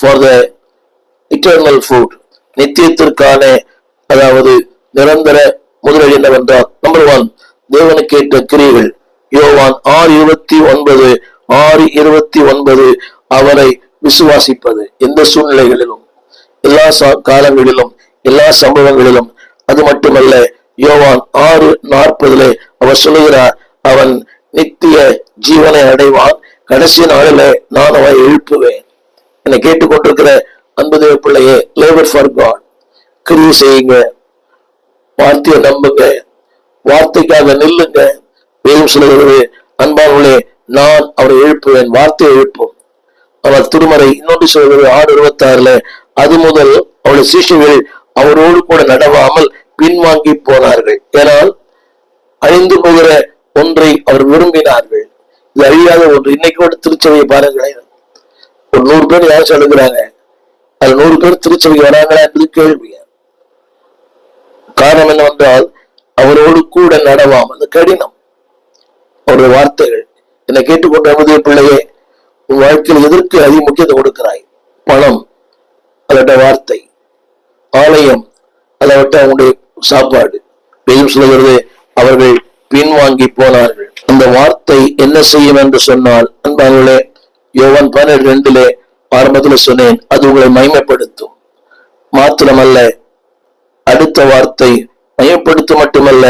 For the eternal food நித்தியத்திற்கான அதாவது நிரந்தர முதலில் என்னவென்றால் நம்பர் ஒன் தேவனுக்கு ஏற்ற கிரிகள் யோவான் ஆறு இருபத்தி ஒன்பது ஆறு இருபத்தி ஒன்பது அவரை விசுவாசிப்பது எந்த சூழ்நிலைகளிலும் எல்லா சா- காலங்களிலும் எல்லா சம்பவங்களிலும். அது மட்டுமல்ல யோவான் ஆறு நாற்பதுல அவர் சொல்லுகிறார் அவன் நித்திய ஜீவனை அடைவான். கடைசி நாளில நான் அவனை எழுப்புவேன். என்னை கேட்டுக்கொண்டிருக்கிற அன்பு பிள்ளையே லேபர் ஃபார் காட் கிரியை செய்யுங்க. வார்த்தையை நம்புங்க. வார்த்தைக்காக நில்லுங்க. மேலும் சொல்லுகிறது அன்பானவர்களே நான் அவரை எழுப்புவேன் வார்த்தையை எழுப்பும். அவர் திருமறை இன்னொன்று சொல்கிறது ஆறு இருபத்தி ஆறுல அது முதல் அவருடைய சிஷ்யர்கள் அவரோடு கூட நடவாமல் பின்வாங்கி போனார்கள். ஏனால் அழிந்து போகிற ஒன்றை அவர் விரும்பினார்கள். இது அழியாத ஒன்று. இன்னைக்கு கூட திருச்சபையை பாருங்களேன். ஒரு நூறு பேர் யார் சொல்லுகிறாங்க? அது நூறு பேர் திருச்சபைக்கு வராங்களா என்பது கேள்வி. காரணம் என்னவென்றால் அவரோடு கூட நடவாம். அது கடினம். அவருடைய வார்த்தைகள். என்னை கேட்டுக்கொண்ட அமுதிய பிள்ளையே உன் வாழ்க்கையில் எதற்கு அதிக முக்கியத்துவம் கொடுக்கிறாய்? பணம் அதோட வார்த்தை ஆலயம் அதை விட்டு அவங்களுடைய சாப்பாடு. வேதம் சொல்லுகிறது அவர்கள் பின்வாங்கி போனார்கள். அந்த வார்த்தை என்ன செய்யும் என்று சொன்னால் அன்பானவர்களே யோவான் பன்னெண்டு ரெண்டிலே ஆரம்பத்தில் சொன்னேன் அது உங்களை மயமப்படுத்தும் மாத்திரமல்ல அடுத்த வார்த்தை மயப்படுத்த மட்டுமல்ல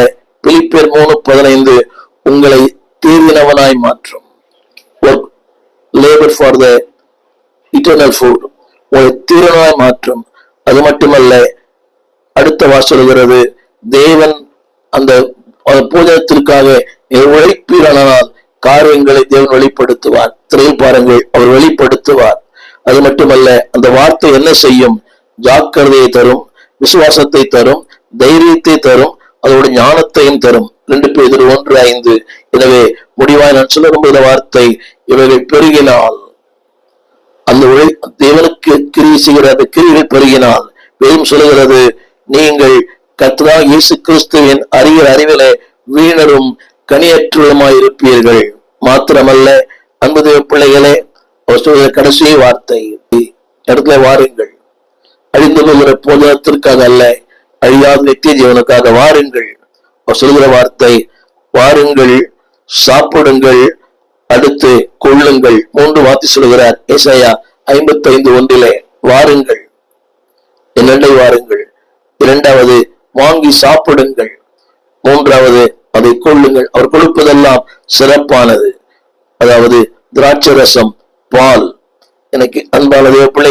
பிலிப்பேர் மூணு பதினைந்து உங்களை தீர்வினவனாய் மாற்றும் labour for the eternal food உங்களை தீரனாய் மாற்றும் அது மட்டுமல்ல அடுத்த வாசலுகிறது தேவன் அந்த அந்த பூஜனத்திற்காக உழைப்பீரானால் காரியங்களை தேவன் வெளிப்படுத்துவார். திரையில் பாருங்கள் அவர் வெளிப்படுத்துவார். அது மட்டுமல்ல அந்த வார்த்தை என்ன செய்யும்? ஜாக்கிரதையை தரும் விசுவாசத்தை தரும் தைரியத்தை தரும் அதோட ஞானத்தையும் தரும். ரெண்டு பேர் ஒன்று ஐந்து. எனவே முடிவாய் நான் சொல்ல விரும்புகிற வார்த்தை இவைகள் பெருகினால் அந்த உழை தேவனுக்கு கிரி செய்கிற அந்த கிரிகள் பெருகினால் வேதம் சொல்லுகிறது நீங்கள் கர்த்தரா இயேசு கிறிஸ்துவின் அறிகிற அறிவிலே வீணரும் கனியற்றுள்ளமாயிருப்பீர்கள். மாத்திரமல்ல அன்புதேவ பிள்ளைகளே அவர் கடைசி வார்த்தை. இடத்துல வாருங்கள். அழிந்து போகிற போதனத்திற்காக அல்ல அழியாத நித்திய ஜீவனுக்காக வாருங்கள். அவர் சொல்கிற வார்த்தை வாருங்கள் சாப்பிடுங்கள் அடுத்து கொள்ளுங்கள். மூன்று வார்த்தை சொல்கிறார் ஏசாயா ஐம்பத்தி ஐந்து ஒன்றிலே வாருங்கள். இரண்டை வாருங்கள். இரண்டாவது வாங்கி சாப்பிடுங்கள். மூன்றாவது அதை கொள்ளுங்கள். அவர் கொடுப்பதெல்லாம் சிறப்பானது. அதாவது திராட்சை ரசம் பால். எனக்கு அன்பான தேவ பிள்ளை